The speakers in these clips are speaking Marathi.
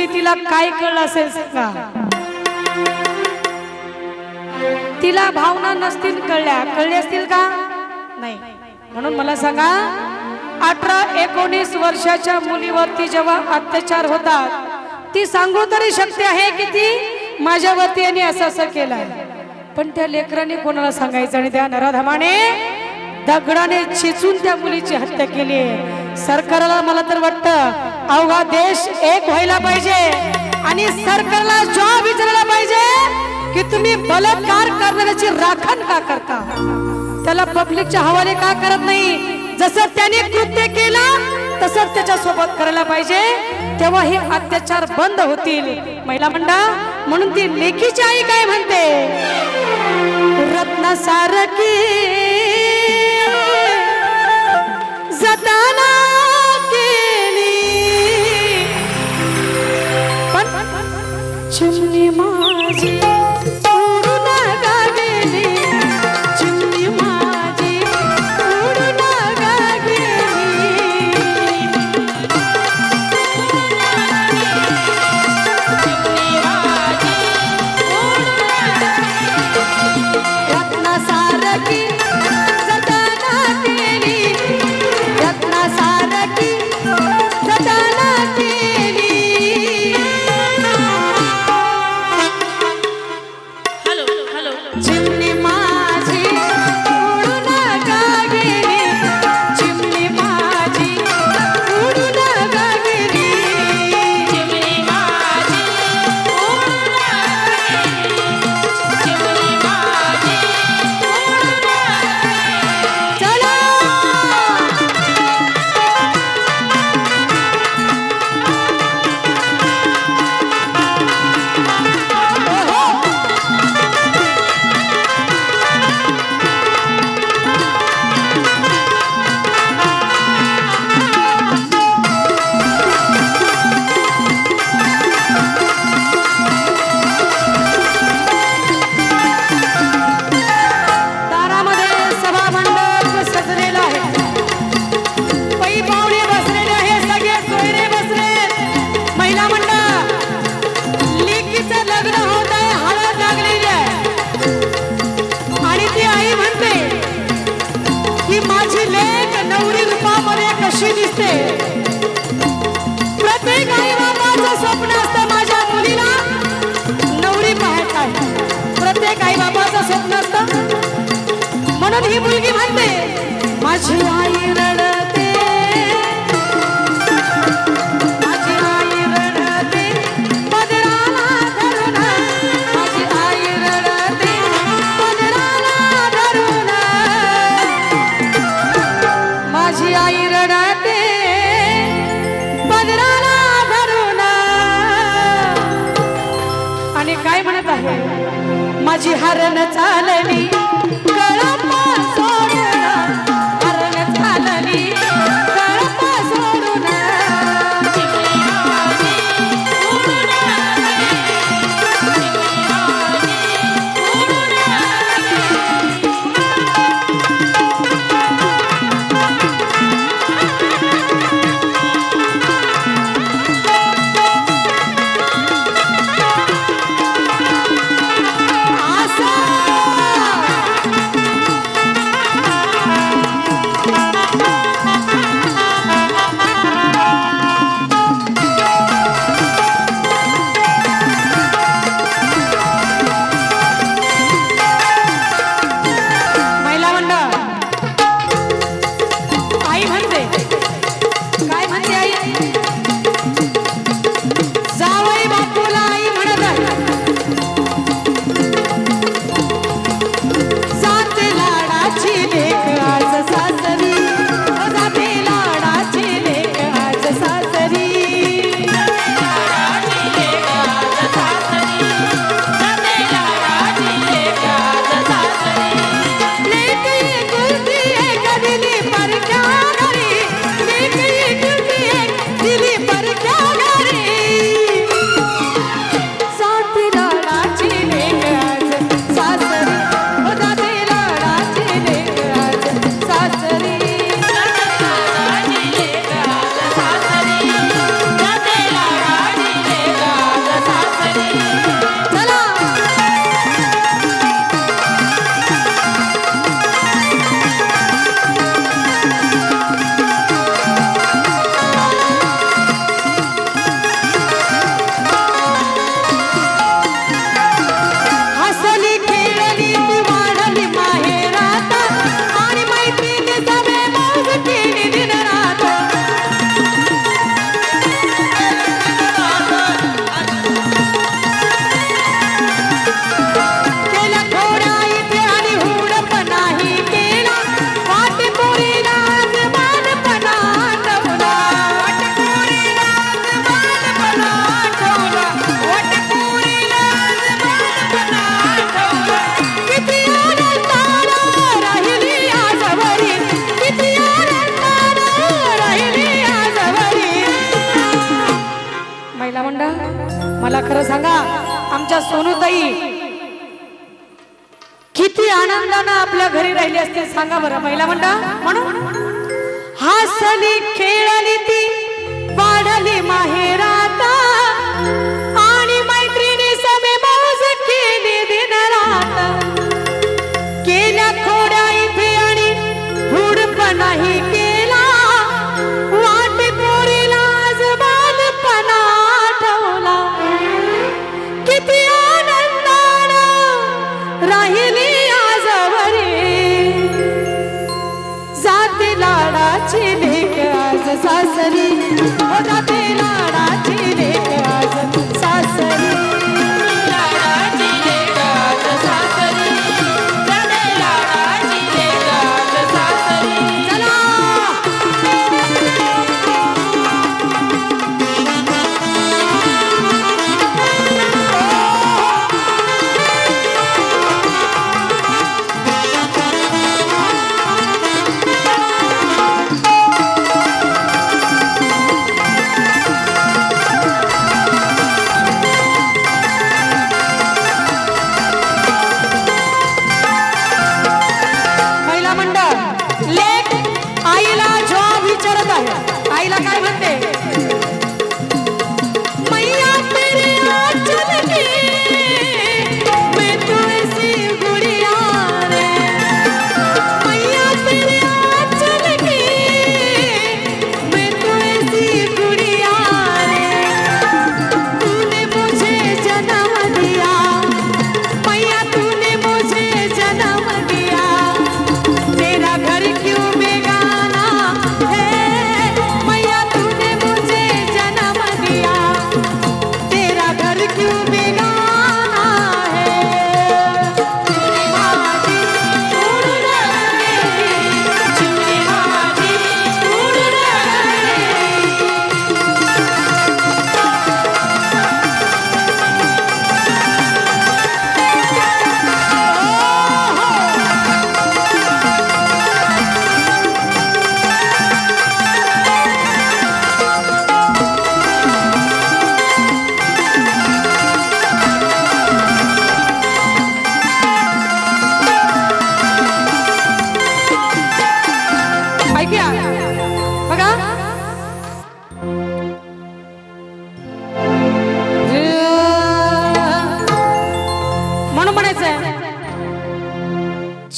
चिमुकली तिला काय कळलं असेल सांगा? तिला भावना नसतील कळल्या. कळले असतील का? नाही. म्हणून मला सांगा अठरा एकोणीस वर्षाच्या मुलीवरती जेव्हा अत्याचार होतात ती सांगू तरी शकते आहे की ती माझ्यावरती यांनी असं असं केलंय. पण त्या लेकराने कोणाला सांगायचं? आणि त्या नराधमाने दगडाने चिचून त्या मुलीची हत्या केली आहे. सरकारला मला तर वाटतं अवघा देश एक व्हायला पाहिजे. आणि सरकारला जॉब विचारायला पाहिजे की तुम्ही बलात्कार करणाऱ्याची राखण का करता? त्याला पब्लिकच्या हवाले का करत नाही? जसं त्याने कृत्य केलं तसंच त्याच्या सोबत करायला पाहिजे. तेव्हा हे अत्याचार बंद होतील. महिला मंडळ म्हणून ती लेखीची आई काय म्हणते? रत्न सारखी সাতানা प्रत्येक आई बाबाचं स्वप्न असतं. म्हणून ही मुलगी म्हणते माझी आई रड माझी हरण नंदाना आपल्या घरी राहिली असते. सांगा बरं पहिला म्हणता म्हणून हसली खेळली ती वाढली माहेरा.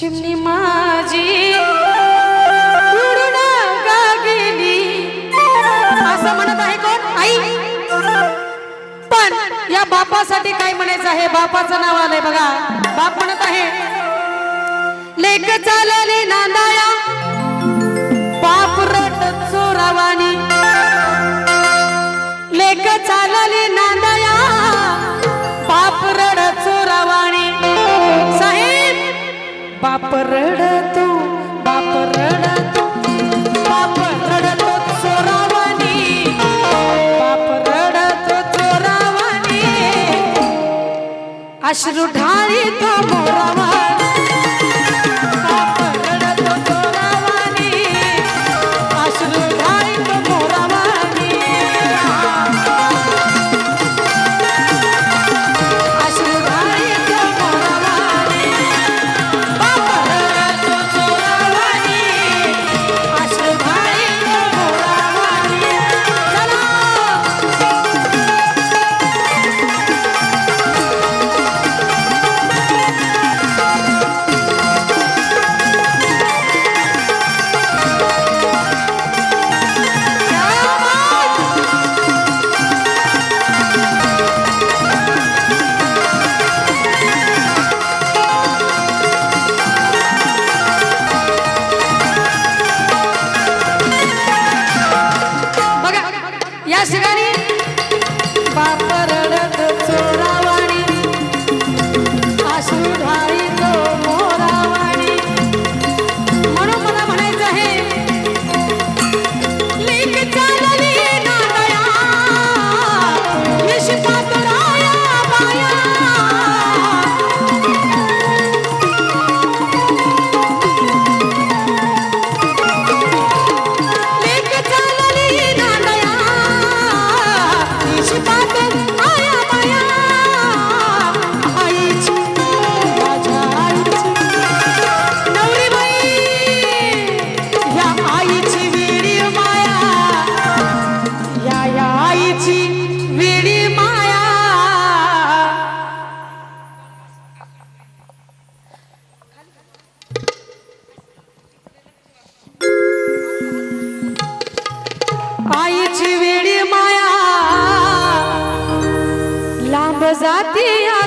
चिमणी माझी. असं म्हणत आहे आई. पण या बापासाठी काय म्हणायचं आहे? बापाचं नाव आलंय बघा. बाप म्हणत आहे लेक चालले नांदाया बाप रट चोरावानी. लेक चालले ना জাতিয়া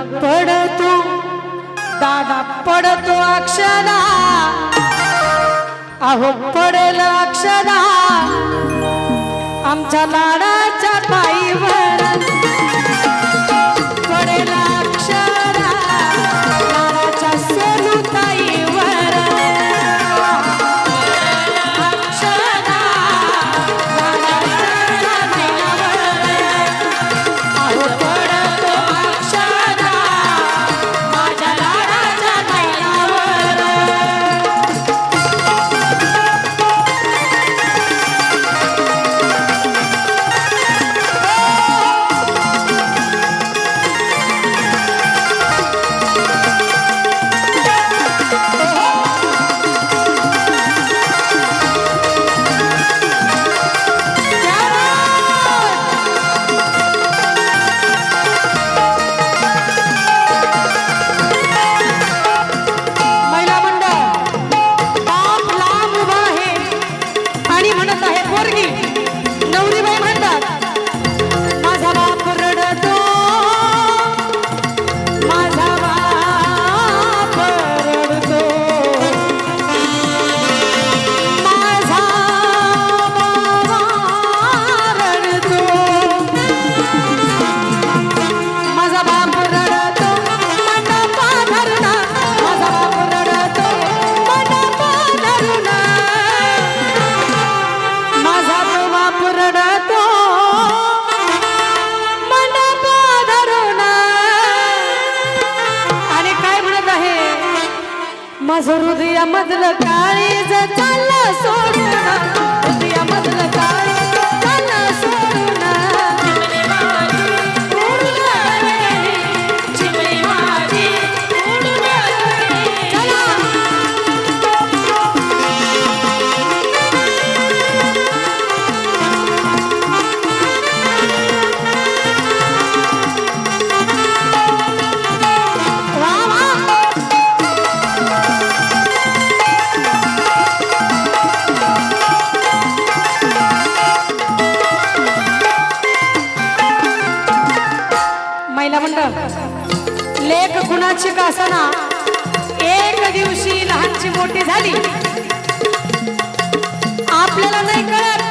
पडतो. दादा पडतो अक्षरा. अहो पडेल अक्षरा. आमच्या लाडाच्या ताईवर मधलं काळी जर कळत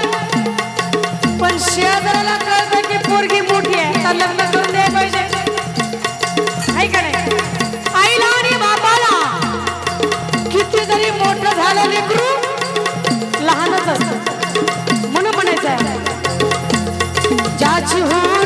पण शेजाऱ्याला कळत की पोरगी मोठी आहे. तर लग्न करून पाहिजे. आईला आणि बापाला किती जरी मोठं झालं लेकरू लहानच असत. म्हणून म्हणायचं आहे. ज्याची हो